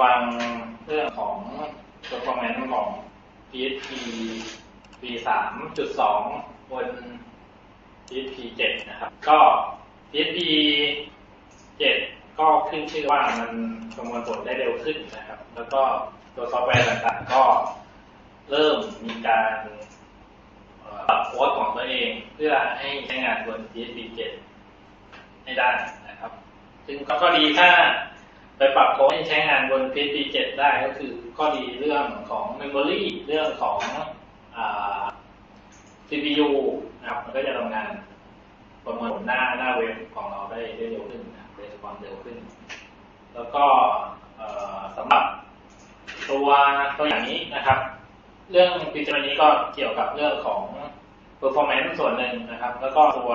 ฟังเรื่องของ performance ของ PHP v3.2 บน PHP 7 นะครับ ก็ PHP 7 ก็ขึ้นชื่อว่ามันประมวลผลได้เร็วขึ้นนะครับ แล้วก็ตัวซอฟต์แวร์ต่างๆ ก็เริ่มมีการปรับโค้ดของตัวเองเพื่อให้ใช้งานบน PHP 7 ให้ได้นะครับ ซึ่งก็ดีถ้า ไปปรับโค้ดให้ใช้งานบน PHP 7 ได้ก็คือข้อดีเรื่องของ Memory เรื่องของอ CPU นะครับมันก็จะทำงานประมวลหน้าหน้าเว็บของเราได้ได้เร็วขึ้นนะครับได้ความเร็วขึ้น แล้วก็สำหรับตัวตัวอย่างนี้นะครับ เรื่องฟีเจอร์นี้ก็เกี่ยวกับเรื่องของ performance ส่วนหนึ่งนะครับ แล้วก็ตัว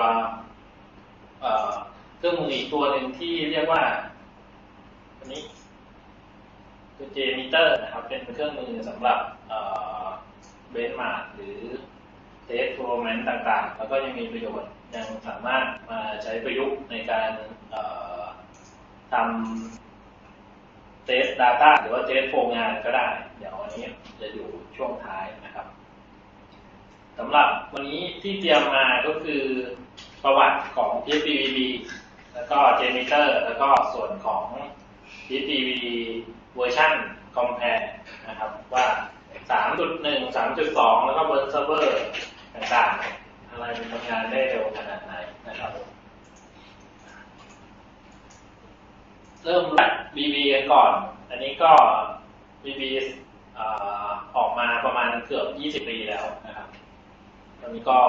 เครื่องมืออีกตัวหนึ่งที่เรียกว่าันนี้คือ JMeter นะครับ เป็นเครื่องมือสำหรับเบนมาร์หรือเทส performance ต่างๆ แล้วก็ยังมีประโยชน์ยังสามารถมาใช้ประยุกต์ในการทำเทส Data หรือว่าเทสโฟงานก็ได้ เดี๋ยววันนี้จะอยู่ช่วงท้ายนะครับสำหรับวันนี้ที่เตรียมมาก็คือประวัติของ PHPVB แล้วก็ JMeter แล้วก็ส่วนของ PHPV เวอร์ชัน Compare นะครับว่า 3.1 3.2 แล้วก็บนเซิร์ฟเวอร์ต่างๆ อะไรมันทำงานได้เร็วขนาดไหนนะครับ เริ่มจาก BB กันก่อน อันนี้ก็ BB ออออกมาประมาณเกือบ 20 ปีแล้วนะครับ ตอนนี้ก็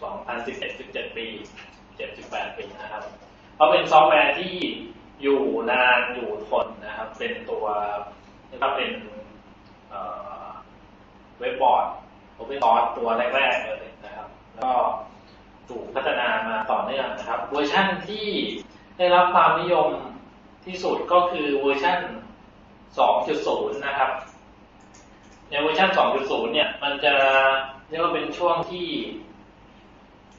2011 17 ปี 78 ปีนะครับ เพราะเป็นซอฟต์แวร์ที่ อยู่นานอยู่ทนนะครับ เป็นตัวเรียกว่าเป็นเว็บบอร์ด Open Source ตัวแรกๆเลยนะครับ แล้วก็ถูกพัฒนามาต่อเนื่องนะครับ เวอร์ชั่นที่ได้รับความนิยมที่สุดก็คือเวอร์ชัน2.0 นะครับ ในเวอร์ชัน2.0 เนี่ย มันจะเรียกว่าเป็นช่วงที่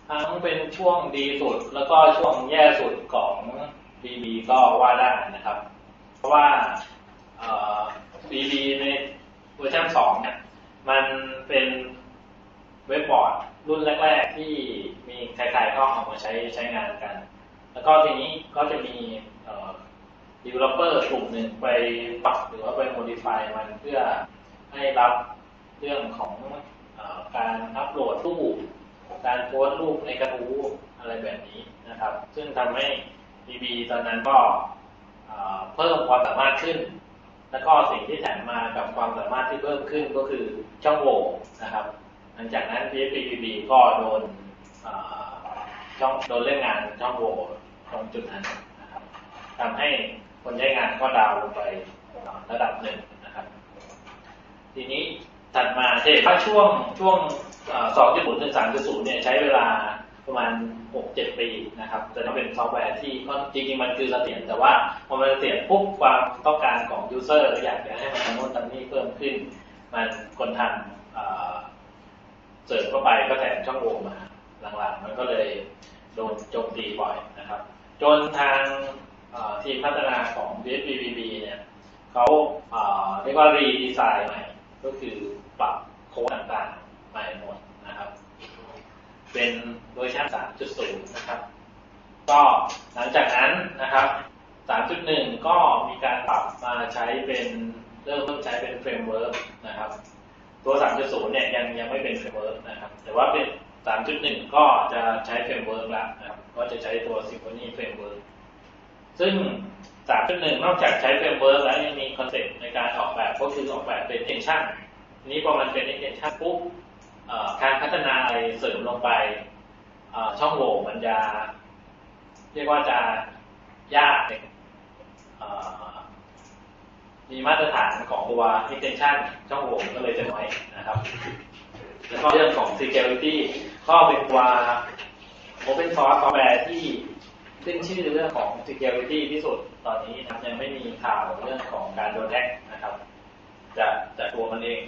ทั้งเป็นช่วงดีสุด แล้วก็ช่วงแย่สุดของ BB ก็ว่าได้นะครับ เพราะว่าเอ่อ BB ในเวอร์ชัน2เนี่ยมันเป็นเว็บบอร์ดรุ่นแรก ๆ ที่มีใครๆก็เอามาใช้ใช้งานกัน แล้วก็ทีนี้ก็จะมีเอ่อ developer กลุ่มหนึ่งไปปรับหรือว่าไป modify มันเพื่อให้รับเรื่องของออการอัปโหลดรูป การโพสต์รูปในกระทู้อะไรแบบนี้นะครับ ซึ่งทำให้ BB ตอนนั้นก็เพิ่มความสามารถขึ้น แล้วก็สิ่งที่แถมมากับความสามารถที่เพิ่มขึ้นก็คือช่องโหว่นะครับ หลังจากนั้น PHPBB ก็โดนช่องโดนเล่นงานช่องโหว่ตรงจุดนั้นนะครับทำให้คนใช้งานก็ดาวน์ลงไประดับหนึ่งนะครับ ทีนี้ถัดมาจะเห็นว่าช่วงช่วงสองจุดศูนย์ถึงสามจุดศูนย์เนี่ยใช้เวลาประมาณ หกเจ็ดปีนะครับจะต้องเป็นซอฟต์แวร์ที่ก็จริงๆมันคือเสถียรแต่ว่าพอมันเสถียรปุ๊บความต้องการของยูเซอร์อยากจะให้มันทำโน่นทำนี่เพิ่มขึ้น มันคนทำเสริมเข้าไปก็แถมช่องโหว่มาหลังๆ มันก็เลยโดนโจมตีบ่อยนะครับ จนทางทีมพัฒนาของ BSBBB เนี่ยเขาเรียกว่ารีดีไซน์ใหม่ ก็คือปรับโค้ดต่างๆใหม่หมด เป็นเวอร์ชัน3.0 นะครับ ก็หลังจากนั้นนะครับ 3.1 ก็มีการปรับมาใช้เป็นเริ่มต้นใช้เป็นเฟรมเวิร์กนะครับ ตัว 3.0 เนี่ยยังยังไม่เป็นเฟรมเวิร์กนะครับ แต่ว่าเป็น 3.1 ก็จะใช้เฟรมเวิร์กแล้วนะครับ ก็จะใช้ตัว Symfony Framework ซึ่ง 3.1 นอกจากใช้เฟรมเวิร์กแล้วยังมีคอนเซ็ปต์ในการออกแบบก็คือออกแบบเป็น extension นี้พอมันเป็น extension ปุ๊บ การพัฒนาอะไรเสริมลงไปช่องโหว่มันจะเรียกว่าจะยากเนี่ยมีมาตรฐานของตัว extension ช่องโหว่มันก็เลยจะน้อยนะครับ แล้วก็เรื่องของ security ก็เป็นตัว open source software ที่ขึ้นชื่อเรื่องของ security ที่สุดตอนนี้นะยังไม่มีข่าวเรื่องของการโดนแฮกนะครับจากจากตัวมันเอง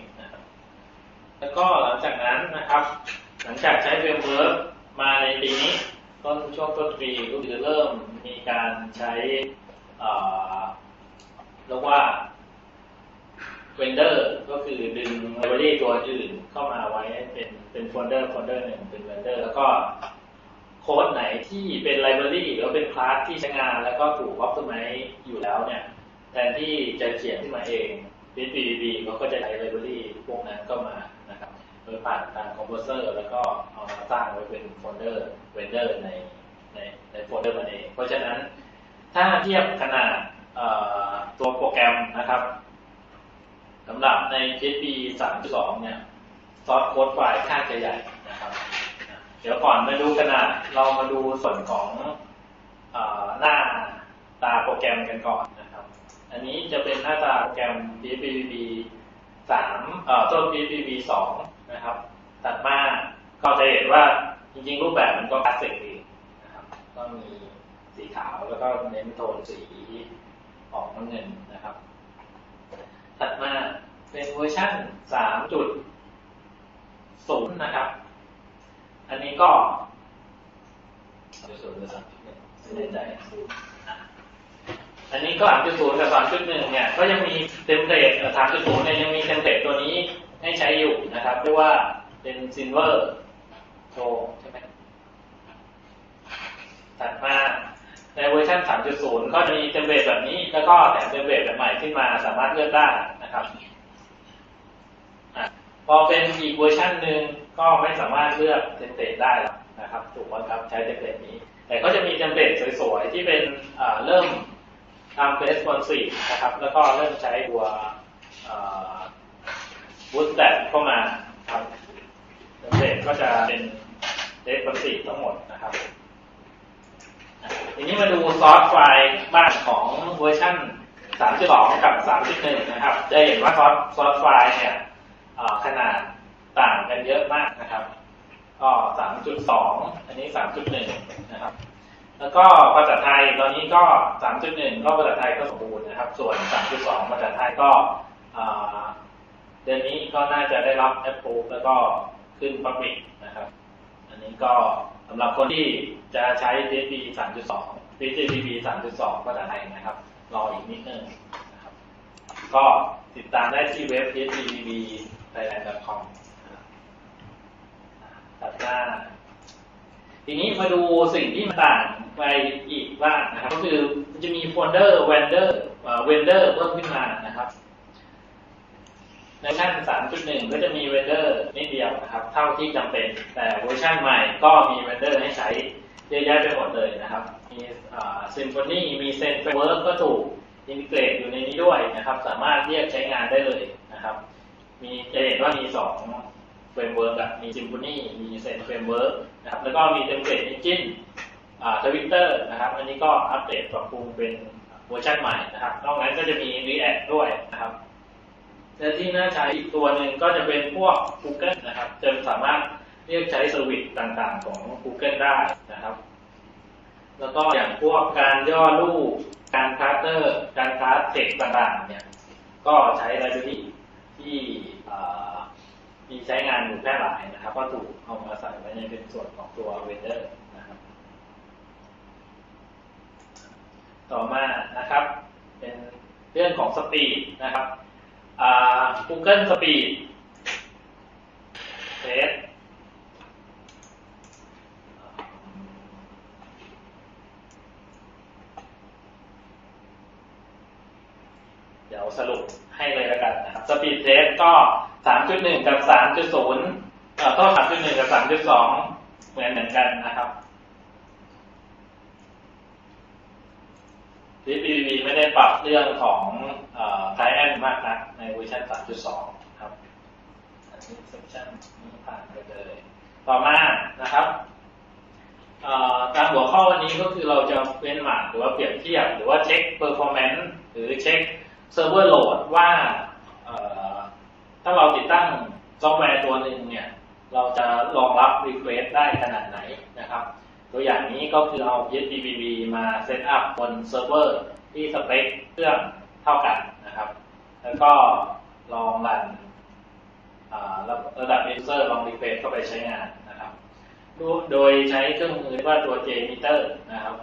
แล้วก็หลังจากนั้นนะครับ หลังจากใช้เฟรมเวิร์กมาในปีนี้ ต้นช่วงต้นปีก็คือเริ่มมีการใช้เรียกว่า vendor ก็คือดึง library ตัวอื่นเข้ามาไว้เป็นเป็นโฟลเดอร์โฟลเดอร์หนึ่งเป็น vendor แล้วก็โค้ดไหนที่เป็น library หรือว่าเป็นคลาสที่ใช้งาน แล้วก็ถูก optimize อยู่แล้วเนี่ยแทนที่จะเขียนขึ้นมาเอง PHP เขาก็จะใช้ library พวกนั้นก็มา ดยผ่านทาง composer แล้วก็เอามาสร้างไว้เป็นโฟลเดอร์ vendor ในในในโฟลเดอร์มันเอง เพราะฉะนั้นถ้าเทียบขนาดตัวโปรแกรมนะครับสำหรับใน PHP 3.2 เนี่ยซอสโค้ดไฟล์ค่าจะใหญ่นะครับ เดี๋ยวก่อนมาดูขนาดเรามาดูส่วนของอหน้าตาโปรแกรมกันก่อนนะครับ อันนี้จะเป็นหน้าตาโปรแกรม PHP 3เอ่อต้น PHP 2 นะครับตัดมาก็จะเห็นว่าจริงๆ รูปแบบมันก็คลาสสิกดีนะครับ ก็มีสีขาวแล้วก็เน้นโทนสีออกน้ำเงินนะครับ ถัดมาเป็นเวอร์ชัน3.0 นะครับ อันนี้ก็ศูนย์หรือสามจุดหนึ่งไม่แน่ใจอะอันนี้ก็3.0กับ3.1เนี่ย ก็ยังมีเทมเพลต3.0เนี่ยยังมีเทมเพลตตัวนี้ ให้ใช้อยู่นะครับเรียกว่าเป็น Silver Show ใช่ไหมถัดมาในเวอร์ชัน3.0 ก็จะมีเทมเพลตแบบนี้ แล้วก็แถมเทมเพลตแบบใหม่ขึ้นมาสามารถเลือกได้นะครับอพอเป็นอีกเวอร์ชันหนึ่งก็ไม่สามารถเลือกเทมเพลตได้แล้วนะครับถูกไหมครับใช้เทมเพลตนี้ แต่ก็จะมีเทมเพลตสวยๆ ที่เป็นเริ่มทำ responsive นะครับ แล้วก็เริ่มใช้ตัว บูตแ r เข้ามาครับเทมเพลตก็จะเป็น responsive ทั้งหมดนะครับทีนี้มาดูซอสไฟล์บ้านของเวอร์ชัน3.2 กับ 3.1 นะครับจะเห็นว่าซอสซอสไฟล์เนี่ยขนาดต่างกันเยอะมากนะครับก็3.2 อันนี้ 3.1 นะครับ แล้วก็ภาษาไทยตอนนี้ก็ 3.1 ก็ภาษาไทยก็สมบูรณ์นะครับ ส่วน 3.2 ภาษาไทยก็ ดือนนี้ก็น่าจะได้รับ approve แล้วก็ขึ้น public นะครับ อันนี้ก็สำหรับคนที่จะใช้ PHP 3.2 PHP 3.2ภาษาไทยนะครับ รออีกนิดนึงนะครับ ก็ติดตามได้ที่เว็บ phpbb thailand.com นะครับตัดหน้าทีนี้มาดูสิ่งที่มันต่างไปอีกบ้างนะครับ ก็คือมันจะมีโฟลเดอร์ vendor เอ่อ vendor เพิ่มขึ้นมานะครับ ในเวอร์ชัน3.1 ก็จะมีเวนเดอร์นิดเดียวนะครับ เท่าที่จำเป็น แต่เวอร์ชันใหม่ก็มีเวนเดอร์ให้ใช้เยอะแยะไปหมดเลยนะครับ มีซิมโฟนีมีเซนเฟเวิร์กก็ถูกอินเกรตอยู่ในนี้ด้วยนะครับ สามารถเรียกใช้งานได้เลยนะครับ มีจะเห็นว่ามี2เฟรมเวิร์กอะมีซิมโฟนีมีเซนเฟรมเวิร์กนะครับ แล้วก็มีเทมเพลต e ิ g นทวิตเตอร์นะครับ อันนี้ก็อัปเดตปรับปรุงเป็นเวอร์ชันใหม่นะครับ นอกนั้นก็จะมี React ด้วยนะครับ และที่น่าใช้อีกตัวหนึ่งก็จะเป็นพวก Google นะครับจะสามารถเรียกใช้เซอร์วิสต่างๆ ของ Google ได้นะครับ แล้วก็อย่างพวกการย่อรูป การคาสเตอร์ การคาสเท็กต่างๆเนี่ยก็ใช้ไลบรารีที่มีใช้งานอยู่แพร่หลายนะครับ ก็ถูกเอามาใส่ไว้ในเป็นส่วนของตัวเวนเดอร์นะครับ ต่อมานะครับ เป็นเรื่องของสปีดนะครับ อ่า Google Speed Test เดี๋ยวสรุปให้เลยแล้วกันนะครับ Speed Test ก็ 3.1 กับ 3.0เอ่อก็3.1 กับ 3.2 เหมือนเหมือนกันนะครับ PPV ไม่ได้ปรับเรื่องของ ไทแอนมากนักในเวอร์ชัน3.2 ครับอันนี้เซสชันนี้ผ่านไปเลย ต่อมานะครับเอ่อตามหัวข้อวันนี้ก็คือเราจะเว้นหมากหรือว่าเปรียบเทียบ หรือว่าเช็ค performance หรือเช็ค server load ว่าเอ่อถ้าเราติดตั้งซอฟต์แวร์ตัวหนึ่งเนี่ย เราจะรองรับ request ได้ขนาดไหนนะครับ ตัวอย่างนี้ก็คือเอา PHPBB มาเซตอัพบนเซิร์ฟเวอร์ที่สเปคเครื่องเท่ากันนะครับ แล้วก็ลองรันระดับ user ลอง request เข้าไปใช้งานนะครับโดยใช้เครื่องมือว่าตัว JMeter นะครับ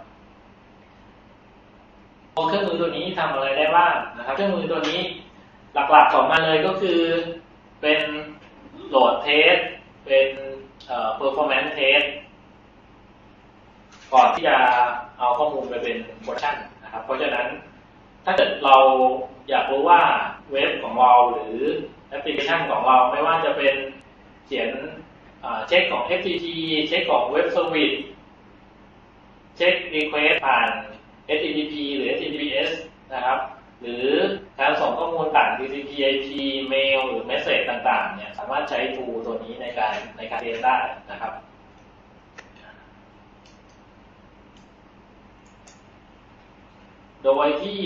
เครื่องมือตัวนี้ทำอะไรได้บ้างนะครับ เครื่องมือตัวนี้หลักๆของมันเลยก็คือเป็นโหลดเทสเป็นเอ่อ performance test ก่อนที่จะเอาข้อมูลไปเป็นโปรดักชันนะครับ เพราะฉะนั้น ถ้าเกิดเราอยากรู้ว่าเว็บของเราหรือแอปพลิเคชันของเราไม่ว่าจะเป็นเขียนเช็คของ FTP เช็คของเว็บเซอร์วิสเช็ค Request ผ่าน HTTP หรือ HTTPS นะครับ หรือการส่งข้อมูลผ่าน TCP IP เมลหรือเมสเซจต่างๆเนี่ยสามารถใช้ทูตัวนี้ในการในการเรียนได้นะครับ โดยที่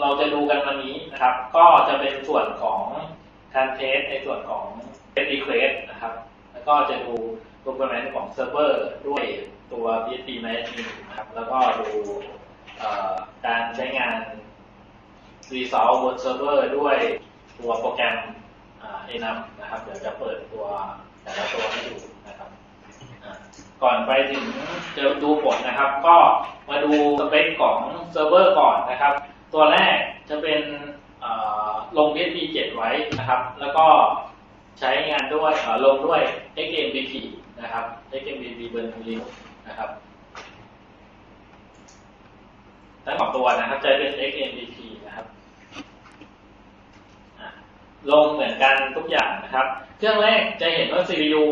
เราจะดูกันวันนี้นะครับ ก็จะเป็นส่วนของการเทสในส่วนของ test request นะครับ แล้วก็จะดู performance ของเซิร์ฟเวอร์ด้วยตัว PHP management นะครับ แล้วก็ดูการใช้งาน resolve บนเซิร์ฟเวอร์ด้วยตัวโปรแกรมอ่า enum นะครับ เดี๋ยวจะเปิดตัวแต่ละตัวให้ดู ก่อนไปถึงจะดูผลนะครับ ก็มาดูสเปคของเซิร์ฟเวอร์ก่อนนะครับ ตัวแรกจะเป็นลง PHP 7 ไว้นะครับ แล้วก็ใช้งานด้วยลงด้วย XMPP นะครับ XMPP บน Linux นะครับทั้งสองตัวนะครับใช้เป็น XMPP นะครับอะ ลงเหมือนกันทุกอย่างนะครับ เครื่องแรกจะเห็นว่า CPU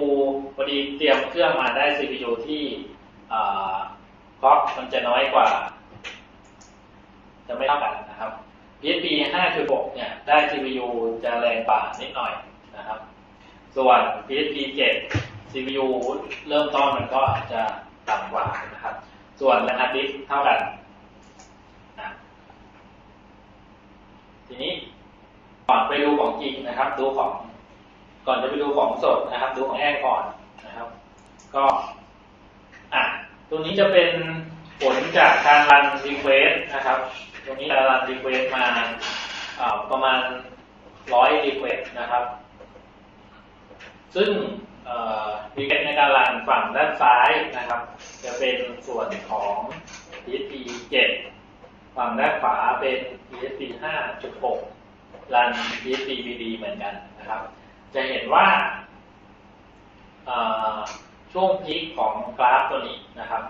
พอดีเตรียมเครื่องมาได้ CPU ที่คล็อกมันจะน้อยกว่า จะไม่เท่ากันนะครับ PHP 5คือ6เนี่ยได้ CPU จะแรงกว่านิดหน่อยนะครับ ส่วน PHP 7 CPU เริ่มต้นมันก็จะต่ำกว่านะครับ ส่วนแรงฮาร์ดดิสเท่ากันนะทีนี้ ก่อนไปดูของจริงนะครับ ดูของก่อนจะไปดูของสดนะครับ ดูของแห้งก่อนนะครับ ก็อะตรงนี้จะเป็นผลจากการรัน request นะครับ ตรงนี้เรารัน request มาประมาณร้อย request นะครับ ซึ่งเอ่อ request ในการรันฝั่งด้านซ้ายนะครับ จะเป็นส่วนของ PHP 7 ฝั่งด้านขวาเป็น PHP 5.6 รัน PHP BD เหมือนกันนะครับ จะเห็นว่าช่วงพีคของกราฟตัวนี้นะครับ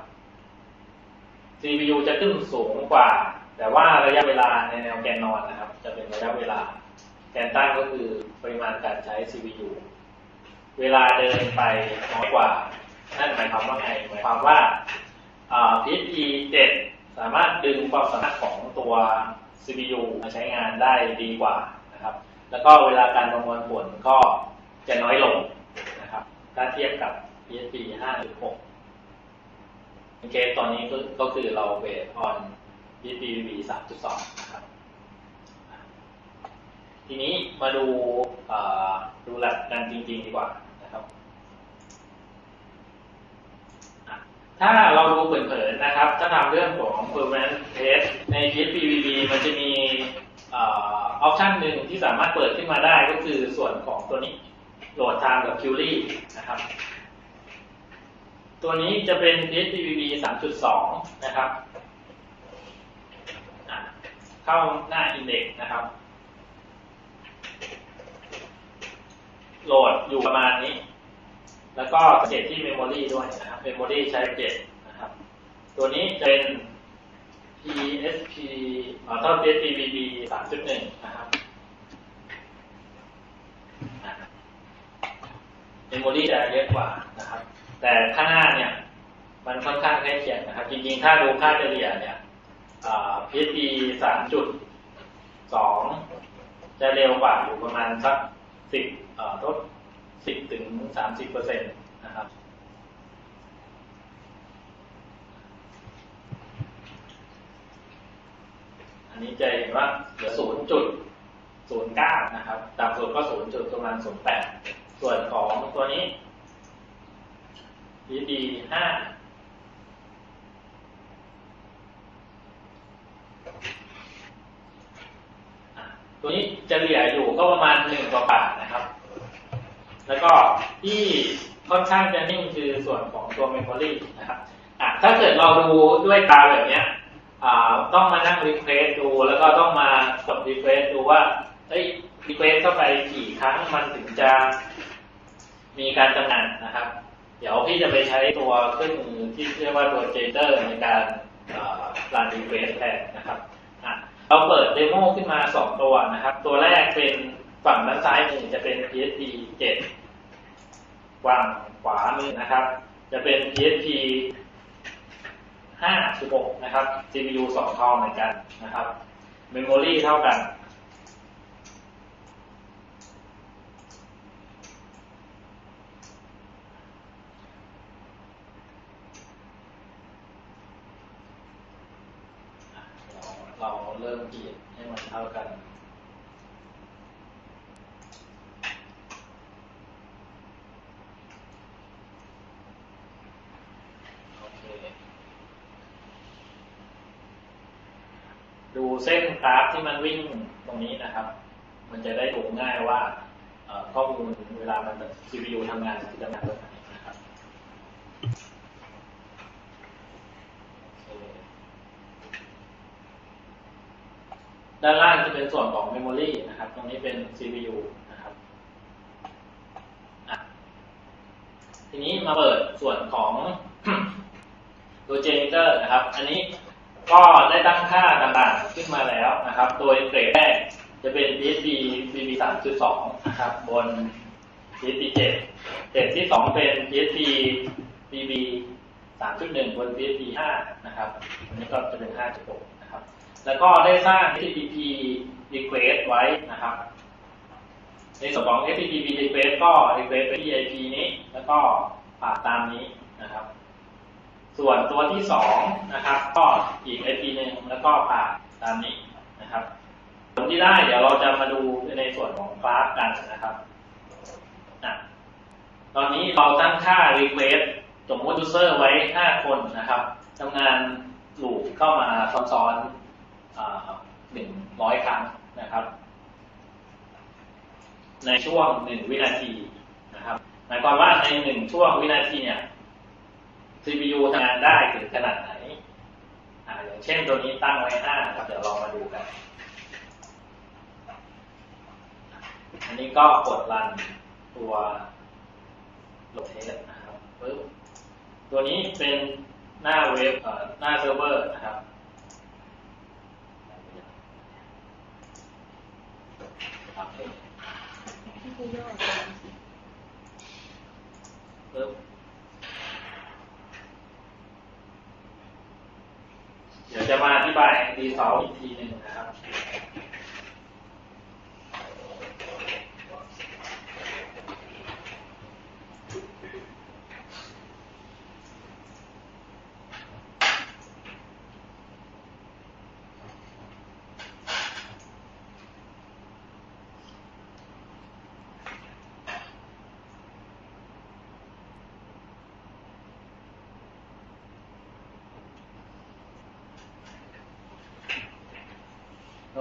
CPU จะขึ้นสูงกว่า แต่ว่าระยะเวลาในแนวแกนนอนนะครับ จะเป็นระยะเวลา แกนตั้งก็คือปริมาณการใช้ CPU เวลาเดินไปน้อยกว่า นั่นหมายความว่าไงหมายความว่าอ่า PHP 7สามารถดึงความสามารถของตัว CPU มาใช้งานได้ดีกว่านะครับ แล้วก็เวลาการประมวลผลก็จะน้อยลงนะครับถ้าเทียบกับ PHP 5.6ในเคสตอนนี้ก็คือเราเบสออน PHP VB 3.2 นะครับทีนี้มาดูดูแลบกันจริง ๆ ดีกว่านะครับอะ ถ้าเราดูเผินๆนะครับ ถ้าทำเรื่องของ performance test ใน PHP VB มันจะมีออปชันหนึ่งที่สามารถเปิดขึ้นมาได้ก็คือส่วนของตัวนี้โหลดทางกับ Query นะครับ ตัวนี้จะเป็น PHP VB 3.2 นะครับ เข้าหน้า index นะครับ โหลดอยู่ประมาณนี้ แล้วก็สังเกตที่เมมโมรีด้วยนะครับเมมโมรีใช้เจ็ดนะครับ ตัวนี้เป็น PSP เอ่อเท่า PSPVB 3.1 นะครับเมมโมรีจะเยอะกว่านะครับ แต่ข้างหน้าเนี่ย มันค่อนข้างใกล้เคียงนะครับ จริงๆ ถ้าดูค่าเฉลี่ยเนี่ย PSP 3.2 จะเร็วกว่าอยู่ประมาณสักสิบเอ่อลด สิบถึงสามสิบเปอร์เซ็นต์นะครับ อันนี้จะเห็นว่าเหลือศูนย์จุดศูนย์เก้านะครับต่ำสุดก็ศูนย์จุดประมาณศูนย์แปดส่วนของตัวนี้ PD ห้าตัวนี้จะเหลี่ยอยู่ก็ประมาณหนึ่งกว่าบาท แล้วก็ที่ค่อนข้างจะนิ่งคือส่วนของตัวเมมโมรีนะครับถ้าเกิดเราดูด้วยตาแบบเนี้ยต้องมานั่งรีเควสดู แล้วก็ต้องมากดรีเควสดูว่าเฮ้ยรีเควสเข้าไปกี่ครั้งมันถึงจะมีการจำหน่ายนะครับ เดี๋ยวพี่จะไปใช้ตัวเครื่องมือที่เรียกว่าตัวเจเตอร์ในการรันรีเควสแทนนะครับเราเปิดเดโมขึ้นมา 2 ตัวนะครับ ตัวแรกเป็นฝั่งด้านซ้ายมือจะเป็น PHP 7 ฝั่งขวามือนะครับ จะเป็น PHP 56 นะครับ CPU 2ทองเหมือนกันนะครับ Memory เท่ากัน เราเริ่มเขียนให้มันเท่ากัน โอเค ดู เส้นกราฟที่มันวิ่งตรงนี้นะครับ มันจะได้ดูง่ายว่าข้อมูลเวลามัน CPU ทำงานจะทำงานแบบไหนนะครับด้านล่างจะเป็นส่วนของ Memory นะครับ ตรงนี้เป็น CPU นะครับทีนี้มาเปิดส่วนของตัว Janitor นะครับ อันนี้ ก็ได้ตั้งค่าต่างๆขึ้นมาแล้วนะครับ โดยเกรดแรกจะเป็น PHP VB 3.2 นะครับ บน PHP 7เกรดที่ 2 เป็น PHP VB 3.1 บน PHP 5นะครับอันนี้ก็จะเป็น 5.6 นะครับ แล้วก็ได้สร้าง HTTP request ไว้นะครับ ในส่วนของ HTTP request ก็ request ไปที่ IP นี้ แล้วก็ผ่านตามนี้นะครับ ส่วนตัวที่สองนะครับ ก็อีก IP หนึ่งแล้วก็ผ่านตามนี้นะครับผลที่ได้เดี๋ยวเราจะมาดูในส่วนของกราฟกันนะครับอะตอนนี้เราตั้งค่า request สมมติ user ไว้ 5 คนนะครับทำงานลูปเข้ามาซ้อนๆหนึ่งร้อยครั้งนะครับ ในช่วงหนึ่งวินาทีนะครับหมายความว่าในหนึ่งช่วงวินาทีเนี่ย CPU ทำงานได้ถึงขนาดไหนอ่าอย่างเช่นตัวนี้ตั้งไว้ห้าครับเดี๋ยวลองมาดูกัน อันนี้ก็กดรันตัวโหลดเทสนะครับปึ๊บตัวนี้เป็นหน้าเว็บเอ่อหน้าเซิร์ฟเวอร์นะครับครับที่คุยย่อปึ๊บ เดี๋ยวจะมาอธิบายดีเซลอีกทีหนึ่งนะครับ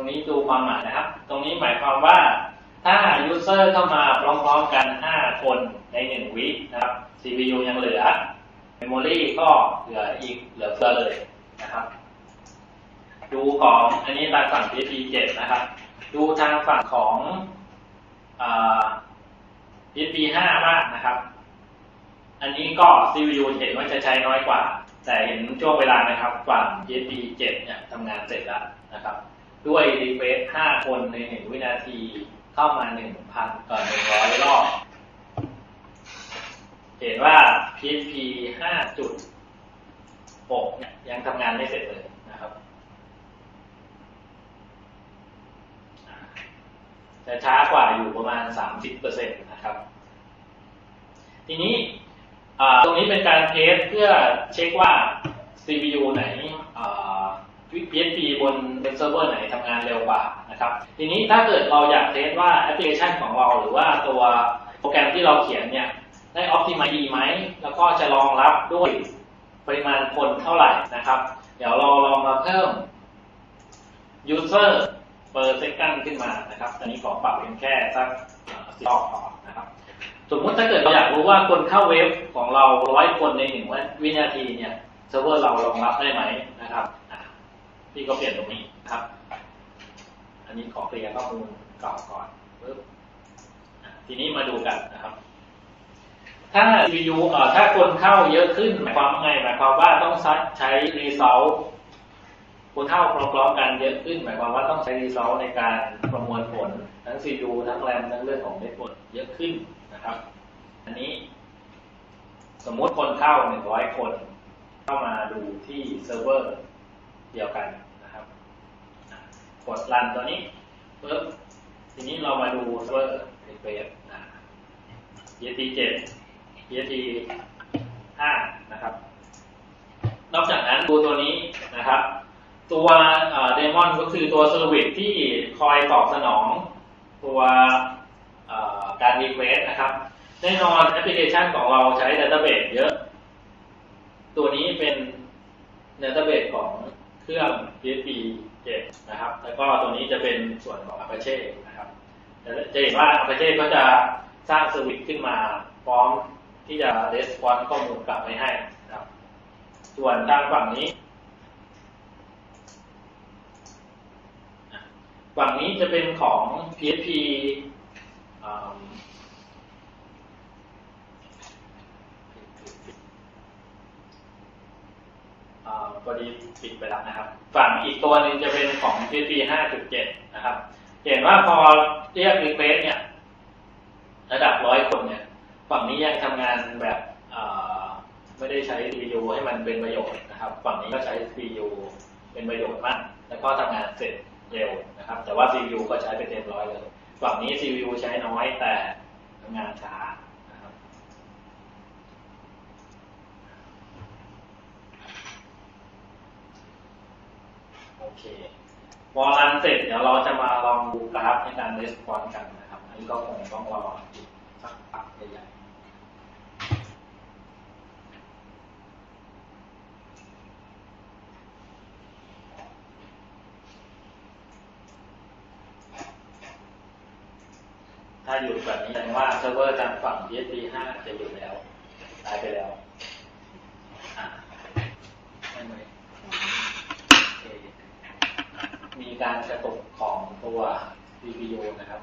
รงนี้ดูความหมายนะครับ ตรงนี้หมายความว่าถ้า user เข้ามาพร้อมๆกัน 5 คนใน 1 วินะครับ CPU ยังเหลือ memory ก็เหลืออีกเหลือเฟือเลยนะครับ ดูของอันนี้ทางฝั่ง PHP 7 นะครับ ดูทางฝั่งของอ PHP 5 บ้างนะครับ อันนี้ก็ CPU เห็นว่าจะใช้น้อยกว่า แต่เห็นช่วงเวลานะครับ ฝั่ง PHP 7 เนี่ยทำงานเสร็จแล้วนะครับ ด้วยรีเควส5คนใน1วินาทีเข้ามา1,000ต่อ100รอบ เห็นว่า PHP 5.6เนี่ยยังทำงานไม่เสร็จเลยนะครับ จะช้ากว่าอยู่ประมาณ 30%นะครับ ทีนี้ตรงนี้เป็นการเทสเพื่อเช็คว่า CPU ไหน PHP บนบนเซิร์ฟเวอร์ไหนทำงานเร็วกว่านะครับ ทีนี้ถ้าเกิดเราอยากเทสว่าแอปพลิเคชันของเรา หรือว่าตัวโปรแกรมที่เราเขียนเนี่ยได้อ p ติม e ดีไหม แล้วก็จะรองรับด้วยปริมาณคนเท่าไหร่นะครับ เดี๋ยวเราลองมาเพิ่ม user per second ขึ้นมานะครับอันนี้ขอปรับเป็นแค่สักสิบรอบพอนะครับ สมมติถ้าเกิดเราอยากรู้ว่าคนเข้าเว็บของเราร้อยคนในหนึ่งวินาทีเนี่ยเซิร์ฟเวอร์เรารองรับได้ไหมนะครับ พี่ก็เปลี่ยนตรงนี้นะครับ อันนี้ขอเคลียร์ข้อมูลเก่าก่อนปึ๊บทีนี้มาดูกันนะครับ ถ้า CPU เอ่อถ้าคนเข้าเยอะขึ้นหมายความว่าไงหมายความว่าต้องใช้ result คนเข้าพร้อมๆกันเยอะขึ้น หมายความว่าต้องใช้ result ในการประมวลผลทั้ง CPU ทั้ง RAM ทั้งเรื่องของ network เยอะขึ้นนะครับ อันนี้สมมติคนเข้า 100 คน เข้ามาดูที่เซิร์ฟเวอร์ เดียวกันนะครับกดรันตัวนี้ปึ๊บทีนี้เรามาดูเซิร์ฟเวอร์เวฟนะ EST 7 EST 5นะครับ นอกจากนั้นดูตัวนี้นะครับ ตัวเดมอนก็คือตัวเซอร์วิสที่คอยตอบสนองตัวการรีเควสนะครับ แน่นอนแอปพลิเคชันของเราใช้ดัตเตอร์เบสเยอะ ตัวนี้เป็นดัตเตอร์เบสของ เครื่อง PHP 7นะครับ แล้วก็ตัวนี้จะเป็นส่วนของ Apache นะครับจะเห็นว่า Apache ก็จะสร้างเซอร์วิสขึ้นมาพร้อมที่จะ response ข้อมูลกลับไปให้นะครับ ส่วนทางฝั่งนี้ ฝั่งนี้จะเป็นของ PHP อืมอ่า พอดีปิดไปแล้วนะครับ ฝั่งอีกตัวหนึ่งจะเป็นของ PHP 5.7 นะครับ เห็นว่าพอเรียก request เนี่ย ระดับร้อยคนเนี่ย ฝั่งนี้ยังทำงานแบบไม่ได้ใช้ CPU ให้มันเป็นประโยชน์นะครับ ฝั่งนี้ก็ใช้ CPU เป็นประโยชน์มาก แล้วก็ทำงานเสร็จเร็วนะครับ แต่ว่า CPU ก็ใช้ไปเต็มร้อยเลย ฝั่งนี้ CPU ใช้น้อยแต่ทำงานช้านะครับ โอ เคพอรันเสร็จเดี๋ยวเราจะมาลองดูกราฟในการ r e s p o n กันนะครับ อันนี้ก็คงต้องรออีกสักพักใหญ่ถ้าหยุดแบบนี้แสดงว่าเซิร์ฟเวอร์ทางฝั่ง PHP 5จะหยุดแล้วตายไปแล้วอะไม่ไหมโอเคมี การกระตุกของตัว CPU นะครับ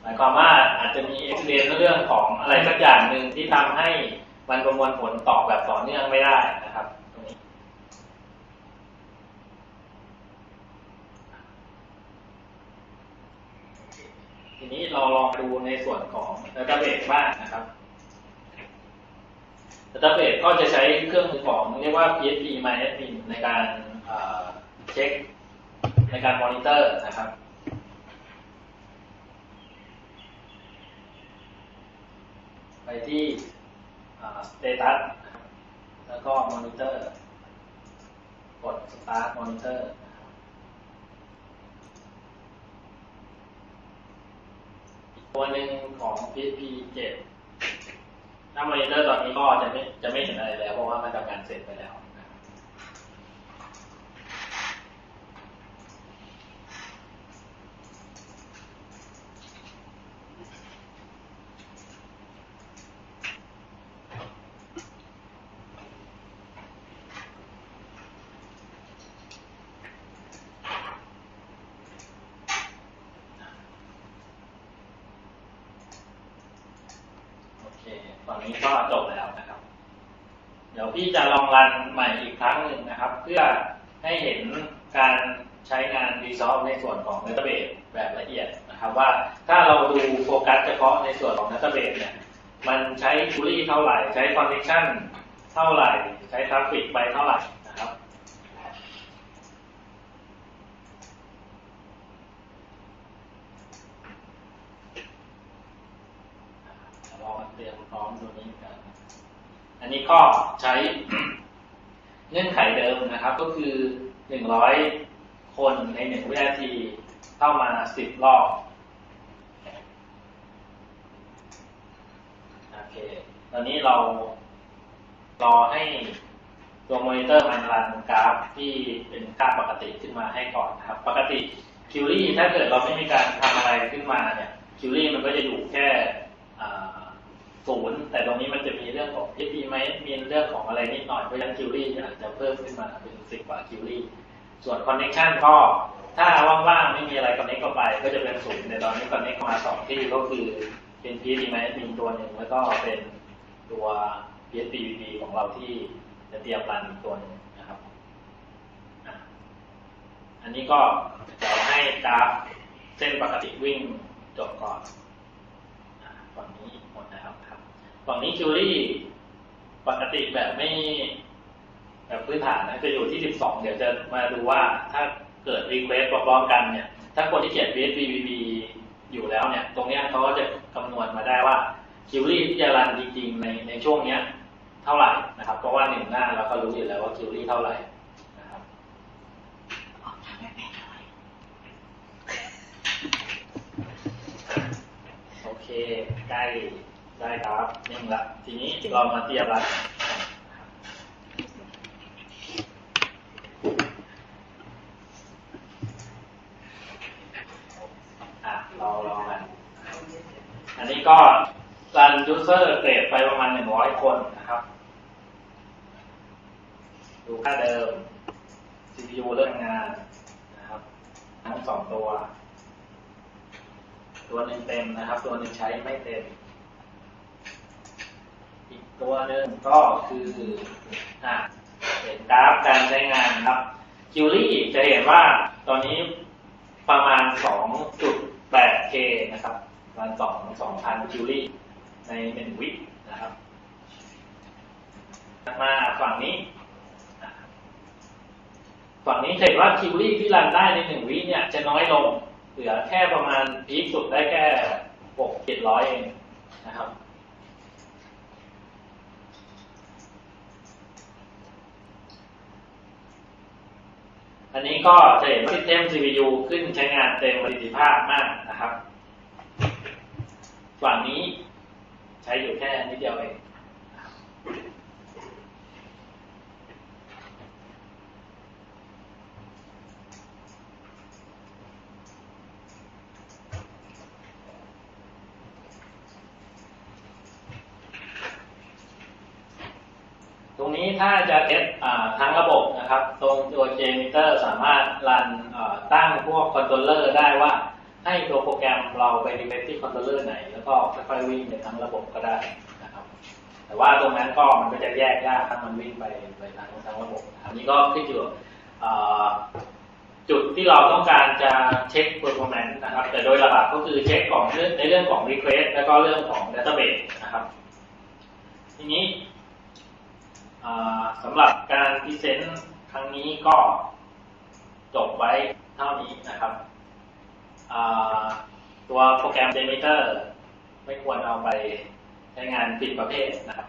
หมายความว่าอาจจะมีเอ็กซ์เเรื่องของอะไรสักอย่างหนึ่งที่ทำให้มันประมวลผลตอบแบบต่อเนื่องไม่ได้นะครับตรงนี้ทีนี้เราลองดูในส่วนของ Database บ้างนะครับ Database ก็จะใช้เครื่องมือของเรียกว่า PHP MyAdmin ในการเช็ค ในการมอนิเตอร์นะครับไปที่อ่า Status นะครับแล้วก็ Monitor กด Start Monitor นะครับอีกตัวหนึ่งของ PHP 7ถ้ามอนิเตอร์ตอนนี้ก็จะไม่จะไม่เห็นอะไรแล้ว เพราะว่ามันทำงานเสร็จไปแล้วนะครับ โอเค ตอนนี้ก็จบแล้วนะครับ เดี๋ยวพี่จะลองรันใหม่อีกครั้งหนึ่งนะครับ เพื่อให้เห็นการใช้งานดีซอฟในส่วนของ Database แบบละเอียดนะครับ ว่าถ้าเราดูโฟกัสเฉพาะในส่วนของ Database เนี่ยมันใช้คูลี่เท่าไหร่ ใช้คอนเนคชั่นเท่าไหร่ ใช้ทราฟฟิกไปเท่าไหร่นะครับ ลองเตรียมพร้อมตัวนี้กัน อันนี้ ก็ใช้เงื่อนไขเดิมนะครับ ก็คือหนึ่งร้อยคนในหนึ่งวินาทีเข้ามาสิบรอบโอเคตอนนี้เรารอให้ตัวมอนิเตอร์มันรันกราฟที่เป็นค่าปกติขึ้นมาให้ก่อนนะครับ ปกติคิวรี่ถ้าเกิดเราไม่มีการทำอะไรขึ้นมาเนี่ยคิวรี่มันก็จะอยู่แค่ ศูนย์แต่ตรงนี้มันจะมีเรื่องของ PHP ไหมมีเรื่องของอะไรนิดหน่อยเพราะฉะนั้นคิวรี่อาจจะเพิ่มขึ้นมาเป็นสิบกว่าคิวรี่ส่วนคอนเน c t ชันก็ถ้าว่างๆไม่มีอะไรคอนเน c t เข้าไป ก็จะเป็นศูนย์แต่ตอนนี้คอนเน c t เข้มาสองที่ก็คือเป็น PHP ไหมมีตัวหนึ่งแล้วก็เป็นตัว PHP VB ของเราที่จะเตรียมรันอีกตัวนึงนะครับ อันนี้ก็เดี๋ยวให้กราฟเส้นปกติวิ่งจบก่อนอ่าฝั่งนี้ ฝั่งนี้คิวรี่ปกติแบบไม่แบบพื้นฐานนะจะอยู่ที่ 12 เดี๋ยวจะมาดูว่าถ้าเกิดรีเควสพร้อมๆกันเนี่ย ถ้าคนที่เขียน VSVVB อยู่แล้วเนี่ย ตรงเนี้ยเขาก็จะคำนวณมาได้ว่าคิวรี่ที่จะรันจริงๆในในช่วงเนี้ยเท่าไหร่นะครับ เพราะว่าหนึ่งหน้าเราก็รู้อยู่แล้วว่าคิวรี่เท่าไหร่นะครับออกทางแปลกๆหน่อยโอเคใกล้ ได้ครับนิ่งละ ทีนี้เรามาเทียบละเราลองกันอันนี้ก็รันยูเซอร์เกรดไปประมาณหนึ่งร้อยคนนะครับ ดูค่าเดิม CPU เรื่องงานนะครับทั้งสองตัว ตัวหนึ่งเต็มนะครับ ตัวหนึ่งใช้ไม่เต็ม อีกตัวหนึ่งก็คืออะเห็นกราฟการใช้งานครับคิวรี่จะเห็นว่าตอนนี้ประมาณ 2.8K นะครับประมาณ2 2,000คิวรี่ในหนึ่งวินะครับมาฝั่งนี้ ฝั่งนี้เห็นว่าคิวรี่ที่รันได้ในหนึ่งวิเนี่ยจะน้อยลง เหลือแค่ประมาณพีคสุดได้แค่หกเจ็ดร้อยเองนะครับ อันนี้ก็จะเห็นว่า System CPU ขึ้นใช้งานเต็มประสิทธิภาพมากนะครับ ฝั่งนี้ใช้อยู่แค่นิดเดียวเองนะครับตรงนี้ถ้าจะเทสอ่าทั้งระบบ นะครับ ตรงตัว JMeter สามารถรันตั้งพวกคอนโทรลเลอร์ได้ว่าให้ตัวโปรแกรมเราไปดีเฟกที่คอนโทรลเลอร์ไหน แล้วก็ค่อยๆวิ่งในทั้งระบบก็ได้นะครับ แต่ว่าตรงนั้นก็มันก็จะแยกยากถ้ามันวิ่งไปไปทางทั้งระบบอันนี้ก็ขึ้นอยู่กับจุดที่เราต้องการจะเช็ค performance นะครับ แต่โดยหลักก็คือเช็คของเรื่องในเรื่องของ request แล้วก็เรื่องของ database นะครับ ทีนี้สำหรับการพรีเซนต์ ครั้งนี้ก็จบไว้เท่านี้นะครับ ตัวโปรแกรม Demeter ไม่ควรเอาไปใช้งานผิดประเภทนะครับ